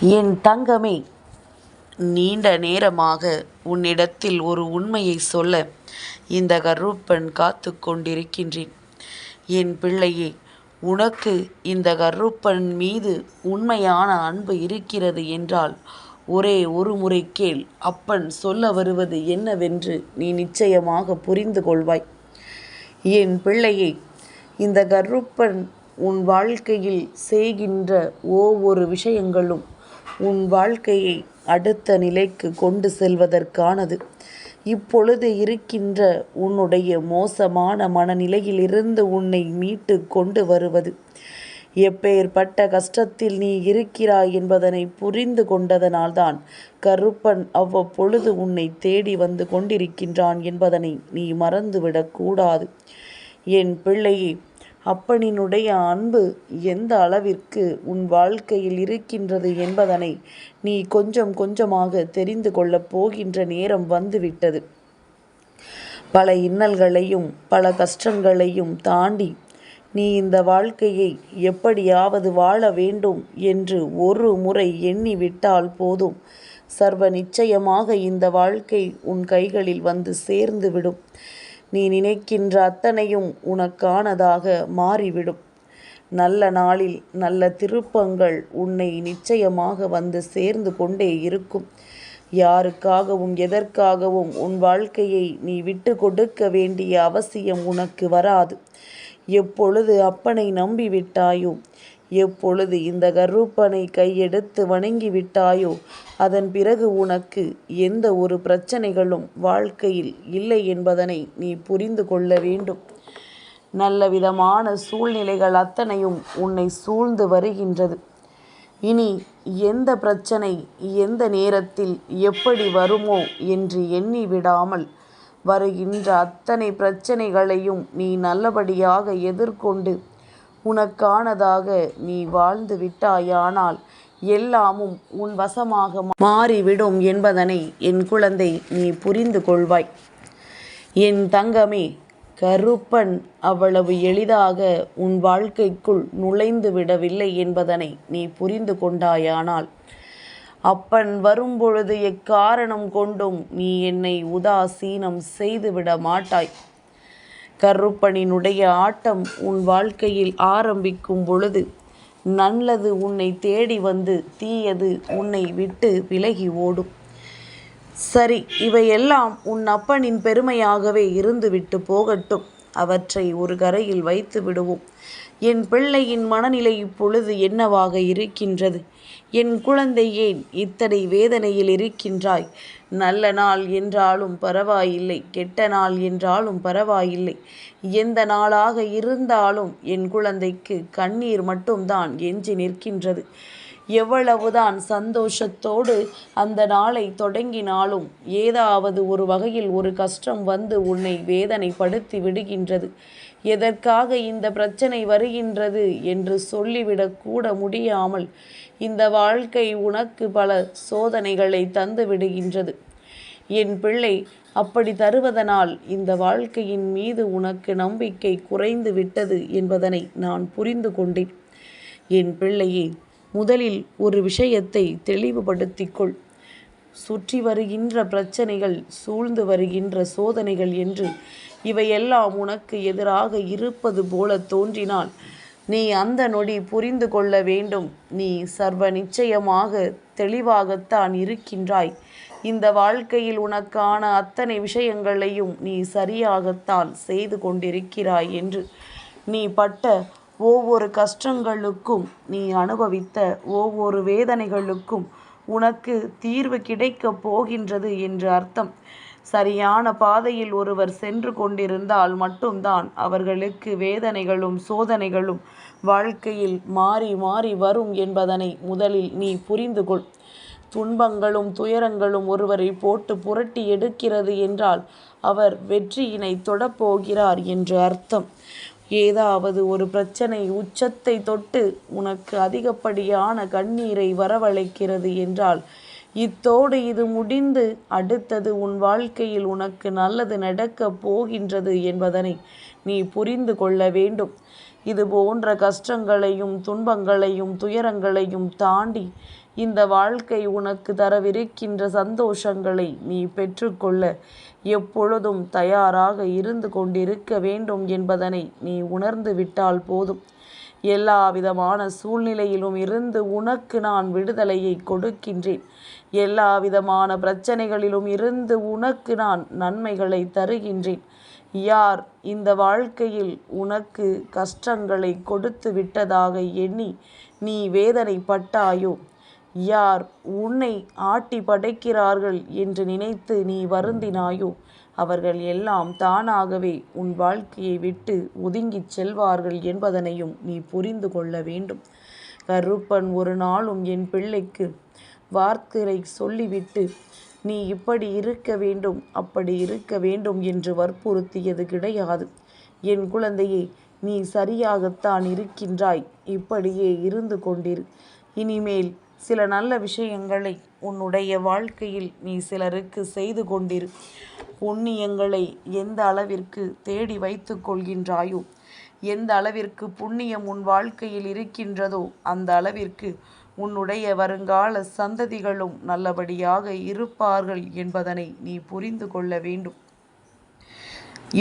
என் தங்கமே நீண்ட நேரமாக உன்னிடத்தில் ஒரு உண்மையை சொல்ல இந்த கருப்பன் காத்து கொண்டிருக்கின்றேன். என் பிள்ளையே உனக்கு இந்த கருப்பன் மீது உண்மையான அன்பு இருக்கிறது என்றால் ஒரே ஒரு முறை கேள். அப்பன் சொல்ல வருவது என்னவென்று நீ நிச்சயமாக புரிந்து கொள்வாய். என் பிள்ளையே இந்த கருப்பன் உன் வாழ்க்கையில் செய்கின்ற ஒவ்வொரு விஷயங்களும் உன் வாழ்க்கையை அடுத்த நிலைக்கு கொண்டு செல்வதற்கானது. இப்பொழுது இருக்கின்ற உன்னுடைய மோசமான மனநிலையிலிருந்து உன்னை மீட்டு கொண்டு வருவது. எப்பேற்பட்ட கஷ்டத்தில் நீ இருக்கிறாய் என்பதனை புரிந்து கொண்டதனால்தான் கருப்பன் அவ்வப்பொழுது உன்னை தேடி வந்து கொண்டிருக்கின்றான் என்பதனை நீ மறந்துவிடக்கூடாது என் பிள்ளையே அப்பனினுடைய அன்பு எந்த அளவிற்கு உன் வாழ்க்கையில் இருக்கின்றது என்பதனை நீ கொஞ்சம் கொஞ்சமாக தெரிந்து கொள்ளப் போகின்ற நேரம் வந்துவிட்டது. பல இன்னல்களையும் பல கஷ்டங்களையும் தாண்டி நீ இந்த வாழ்க்கையை எப்படியாவது வாழ வேண்டும் என்று ஒரு முறை எண்ணிவிட்டால் போதும். சர்வ நிச்சயமாக இந்த வாழ்க்கை உன் கைகளில் வந்து சேர்ந்துவிடும் நீ நினைக்கின்ற அத்தனையும் உனக்கானதாக மாறிவிடும். நல்ல நாளில் நல்ல திருப்பங்கள் உன்னை நிச்சயமாக வந்து சேர்ந்து கொண்டே இருக்கும். யாருக்காகவும் எதற்காகவும் உன் வாழ்க்கையை நீ விட்டு கொடுக்க வேண்டிய அவசியம் உனக்கு வராது. எப்பொழுது அப்பனை நம்பிவிட்டாயோ எப்பொழுது இந்த கருப்பனை கையெடுத்து வணங்கி விட்டாயோ அதன் பிறகு உனக்கு எந்த ஒரு பிரச்சனைகளும் வாழ்க்கையில் இல்லை என்பதனை நீ புரிந்து கொள்ள வேண்டும். நல்லவிதமான சூழ்நிலைகள் அத்தனையும் உன்னை சூழ்ந்து வருகின்றது. இனி எந்த பிரச்சனை எந்த நேரத்தில் எப்படி வருமோ என்று எண்ணி விடாமல் வருகின்ற அத்தனை பிரச்சனைகளையும் நீ நல்லபடியாக எதிர்கொண்டு உனக்கானதாக நீ வாழ்ந்து விட்டாயானால் எல்லாமும் உன் வசமாக மாறிவிடும் என்பதனை என் குழந்தை நீ புரிந்து கொள்வாய். என் தங்கமே கருப்பன் அவ்வளவு எளிதாக உன் வாழ்க்கைக்குள் நுழைந்து விடவில்லை என்பதனை நீ புரிந்து கொண்டாயானால் அப்பன் வரும்பொழுது எக்காரணம் கொண்டும் நீ என்னை உதாசீனம் செய்துவிட மாட்டாய். கருப்பனினுடைய ஆட்டம் உன் வாழ்க்கையில் ஆரம்பிக்கும் பொழுது நல்லது உன்னை தேடி வந்து தீயது உன்னை விட்டு விலகி ஓடும். சரி இவையெல்லாம் உன் அப்பனின் பெருமையாகவே இருந்துவிட்டு போகட்டும். அவற்றை ஒரு கரையில் வைத்து விடுவோம். என் பிள்ளையின் மனநிலை இப்பொழுது என்னவாக இருக்கின்றது? என் குழந்தை ஏன் இத்தனை வேதனையில் இருக்கின்றாய்? நல்ல நாள் என்றாலும் பரவாயில்லை கெட்ட நாள் என்றாலும் பரவாயில்லை. எந்த நாளாக இருந்தாலும் என் குழந்தைக்கு கண்ணீர் மட்டும்தான் எஞ்சி நிற்கின்றது. எவ்வளவுதான் சந்தோஷத்தோடு அந்த நாளை தொடங்கினாலும் ஏதாவது ஒரு வகையில் ஒரு கஷ்டம் வந்து உன்னை வேதனைப்படுத்தி விடுகின்றது. எதற்காக இந்த பிரச்சனை வருகின்றது என்று சொல்லிவிடக் கூட முடியாமல் இந்த வாழ்க்கை உனக்கு பல சோதனைகளை தந்து விடுகின்றது. என் பிள்ளை அப்படி தருவதனால் இந்த வாழ்க்கையின் மீது உனக்கு நம்பிக்கை குறைந்து விட்டது என்பதனை நான் புரிந்து கொண்டேன். என் பிள்ளையே முதலில் ஒரு விஷயத்தை தெளிவுபடுத்திக்கொள் சுற்றி வருகின்ற பிரச்சனைகள் சூழ்ந்து வருகின்ற சோதனைகள் என்று இவையெல்லாம் உனக்கு எதிராக இருப்பது போல தோன்றினால் நீ அந்த நொடி புரிந்து கொள்ள வேண்டும். நீ சர்வ நிச்சயமாக தெளிவாகத்தான் இருக்கின்றாய். இந்த வாழ்க்கையில் உனக்கான அத்தனை விஷயங்களையும் நீ சரியாகத்தான் செய்து கொண்டிருக்கிறாய் என்று நீ பட்ட ஒவ்வொரு கஷ்டங்களுக்கும் நீ அனுபவித்த ஒவ்வொரு வேதனைகளுக்கும் உனக்கு தீர்வு கிடைக்கப் போகின்றது என்று அர்த்தம். சரியான பாதையில் ஒருவர் சென்று கொண்டிருந்தால் மட்டும்தான் அவர்களுக்கு வேதனைகளும் சோதனைகளும் வாழ்க்கையில் மாறி மாறி வரும் என்பதனை முதலில் நீ புரிந்து கொள். துன்பங்களும் துயரங்களும் ஒருவரை போட்டு புரட்டி எடுக்கிறது என்றால் அவர் வெற்றியினை தொடப்போகிறார் என்று அர்த்தம். ஏதாவது ஒரு பிரச்சனை உச்சத்தை தொட்டு உனக்கு அதிகப்படியான கண்ணீரை வரவழைக்கிறது என்றால் இத்தோடு இது முடிந்து அடுத்தது உன் வாழ்க்கையில் உனக்கு நல்லது நடக்கப் போகின்றது என்பதனை நீ புரிந்து கொள்ள வேண்டும். இது போன்ற கஷ்டங்களையும் துன்பங்களையும் துயரங்களையும் தாண்டி இந்த வாழ்க்கை உனக்கு தரவிருக்கின்ற சந்தோஷங்களை நீ பெற்றுக்கொள்ள எப்பொழுதும் தயாராக இருந்து கொண்டிருக்க வேண்டும் என்பதனை நீ உணர்ந்து விட்டால் போதும். எல்லா விதமான சூழ்நிலையிலும் இருந்து உனக்கு நான் விடுதலையை கொடுக்கின்றேன். எல்லா விதமான பிரச்சனைகளிலும் இருந்து உனக்கு நான் நன்மைகளை தருகின்றேன். யார் இந்த வாழ்க்கையில் உனக்கு கஷ்டங்களை கொடுத்து விட்டதாக எண்ணி நீ வேதனைப்பட்டாயோ? யார் உன்னை ஆட்டி படைக்கிறார்கள் என்று நினைத்து நீ வருந்தினாயோ? அவர்கள் எல்லாம் தானாகவே உன் வாழ்க்கையை விட்டு ஒதுங்கிச் செல்வார்கள் என்பதனையும் நீ புரிந்து கொள்ள வேண்டும். கருப்பன் ஒரு நாளும் என் பிள்ளைக்கு வார்த்தை சொல்லிவிட்டு நீ இப்படி இருக்க வேண்டும் அப்படி இருக்க வேண்டும் என்று வற்புறுத்தியது கிடையாது. என் குழந்தையே நீ சரியாகத்தான் இருக்கின்றாய் இப்படியே இருந்து கொண்டிரு. இனிமேல் சில நல்ல விஷயங்களை உன்னுடைய வாழ்க்கையில் நீ சிலருக்கு செய்து கொண்டிரு. புண்ணியங்களை எந்த அளவிற்கு தேடி வைத்து கொள்கின்றாயோ எந்த அளவிற்கு புண்ணியம் உன் வாழ்க்கையில் இருக்கின்றதோ அந்த அளவிற்கு உன்னுடைய வருங்கால சந்ததிகளும் நல்லபடியாக இருப்பார்கள் என்பதனை நீ புரிந்து கொள்ள வேண்டும்.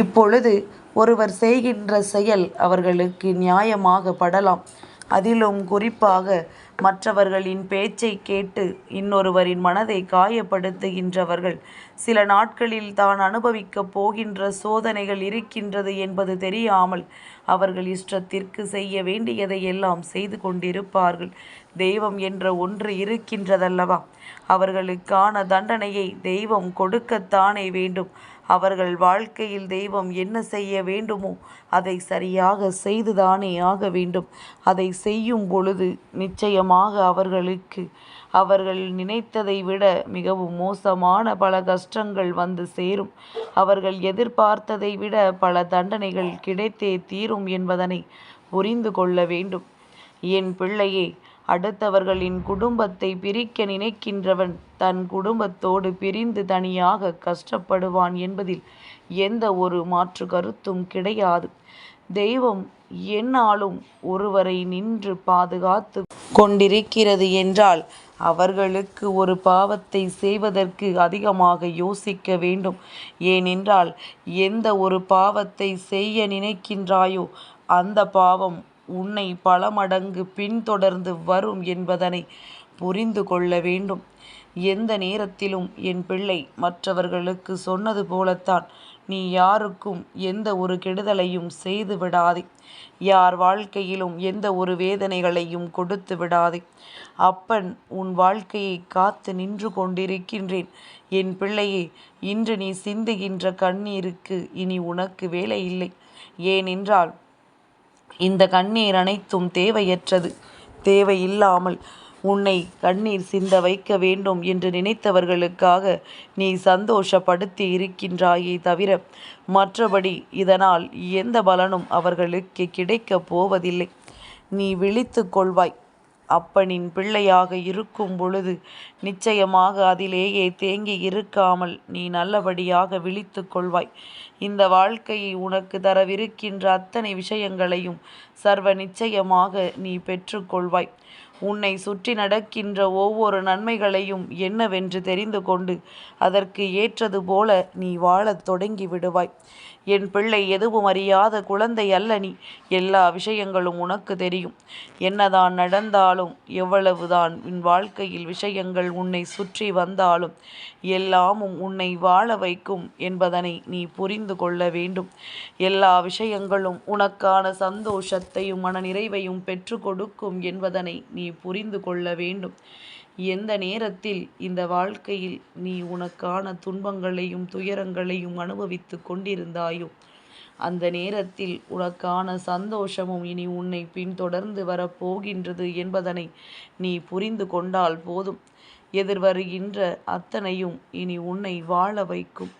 இப்பொழுது ஒருவர் செய்கின்ற செயல் அவர்களுக்கு நியாயமாக படலாம். அதிலும் குறிப்பாக மற்றவர்களின் பேச்சை கேட்டு இன்னொருவரின் மனதை காயப்படுத்துகின்றவர்கள். சில நாட்களில் தான் அனுபவிக்கப் போகின்ற சோதனைகள் இருக்கின்றது என்பது தெரியாமல் அவர்கள் இஷ்டத்திற்கு செய்ய வேண்டியதை எல்லாம் செய்து கொண்டிருப்பார்கள். தெய்வம் என்ற ஒன்று இருக்கின்றதல்லவா? அவர்களுக்கான தண்டனையை தெய்வம் கொடுக்கத்தானே வேண்டும். அவர்கள் வாழ்க்கையில் தெய்வம் என்ன செய்ய வேண்டுமோ அதை சரியாக செய்துதானே ஆக வேண்டும். அதை செய்யும் பொழுது நிச்சயமாக அவர்களுக்கு அவர்கள் நினைத்ததை விட மிகவும் மோசமான பல கஷ்டங்கள் வந்து சேரும். அவர்கள் எதிர்பார்த்ததை விட பல தண்டனைகள் கிடைத்தே தீரும் என்பதனை புரிந்து கொள்ள வேண்டும். என் பிள்ளையே அடுத்தவர்களின் குடும்பத்தை பிரிக்க நினைக்கின்றவன் தன் குடும்பத்தோடு பிரிந்து தனியாக கஷ்டப்படுவான் என்பதில் எந்த ஒரு மாற்று கருத்தும் கிடையாது. தெய்வம் என்னாலும் ஒருவரை நின்று பாதுகாத்து கொண்டிருக்கிறது என்றால் அவர்களுக்கு ஒரு பாவத்தை செய்வதற்கு அதிகமாக யோசிக்க வேண்டும். ஏனென்றால் எந்த ஒரு பாவத்தை செய்ய நினைக்கின்றாயோ அந்த பாவம் உன்னை பல மடங்கு பின்தொடர்ந்து வரும் என்பதனை புரிந்து கொள்ள வேண்டும். எந்த நேரத்திலும் என் பிள்ளை மற்றவர்களுக்கு சொன்னது போலத்தான். நீ யாருக்கும் எந்த ஒரு கெடுதலையும் செய்து விடாதே. யார் வாழ்க்கையிலும் எந்த ஒரு வேதனைகளையும் கொடுத்து விடாதே. அப்பன் உன் வாழ்க்கையை காத்து நின்று கொண்டிருக்கின்றேன். என் பிள்ளையே இன்று நீ சிந்துகின்ற கண்ணீருக்கு இனி உனக்கு வேலை இல்லை. ஏனென்றால் இந்த கண்ணீர் அனைத்தும் தேவையற்றது. தேவையில்லாமல் உன்னை கண்ணீர் சிந்த வைக்க வேண்டும் என்று நினைத்தவர்களுக்காக நீ சந்தோஷப்படுத்தி இருக்கின்றாயே தவிர மற்றபடி இதனால் எந்த பலனும் அவர்களுக்கு கிடைக்கப் போவதில்லை. நீ விழித்து கொள்வாய். அப்பனின் பிள்ளையாக இருக்கும் பொழுது நிச்சயமாக அதிலேயே தேங்கி இருக்காமல் நீ நல்லபடியாக விழித்து கொள்வாய். இந்த வாழ்க்கையை உனக்கு தரவிருக்கின்ற அத்தனை விஷயங்களையும் சர்வ நிச்சயமாக நீ பெற்றுக்கொள்வாய் உன்னை சுற்றி நடக்கின்ற ஒவ்வொரு நன்மைகளையும் என்னவென்று தெரிந்து கொண்டு அதற்கு ஏற்றது போல நீ வாழத் தொடங்கி விடுவாய். என் பிள்ளை எதுவும் அறியாத குழந்தை அல்ல நீ. எல்லா விஷயங்களும் உனக்கு தெரியும். என்னதான் நடந்தாலும் எவ்வளவுதான் உன் வாழ்க்கையில் விஷயங்கள் உன்னை சுற்றி வந்தாலும் எல்லாமும் உன்னை வாழ வைக்கும் என்பதனை நீ புரிந்து கொள்ள வேண்டும். எல்லா விஷயங்களும் உனக்கான சந்தோஷத்தையும் மன நிறைவையும் பெற்று கொடுக்கும் என்பதனை நீ புரிந்து கொள்ள வேண்டும். எந்த நேரத்தில் இந்த வாழ்க்கையில் நீ உனக்கான துன்பங்களையும் துயரங்களையும் அனுபவித்து கொண்டிருந்தாயோ அந்த நேரத்தில் உனக்கான சந்தோஷமும் இனி உன்னை பின்தொடர்ந்து வரப்போகின்றது என்பதனை நீ புரிந்து கொண்டால் போதும். எதிர்வருகின்ற அத்தனையும் இனி உன்னை வாழ வைக்கும்.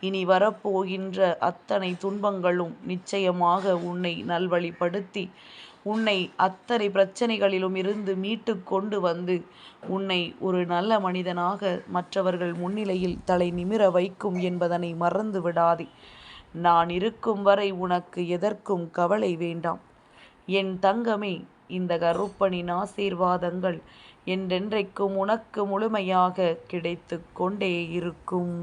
இனி வரப்போகின்ற அத்தனை துன்பங்களும் நிச்சயமாக உன்னை நல்வழிப்படுத்தி உன்னை அத்தனை பிரச்சனைகளிலும் இருந்து மீட்டு கொண்டு வந்து உன்னை ஒரு நல்ல மனிதனாக மற்றவர்கள் முன்னிலையில் தலை நிமிர வைக்கும் என்பதனை மறந்து விடாதே. நான் இருக்கும் வரை உனக்கு எதற்கும் கவலை வேண்டாம். என் தங்கமே இந்த கருப்பனின் ஆசீர்வாதங்கள் என்றென்றைக்கும் உனக்கு முழுமையாக கிடைத்து கொண்டே இருக்கும்.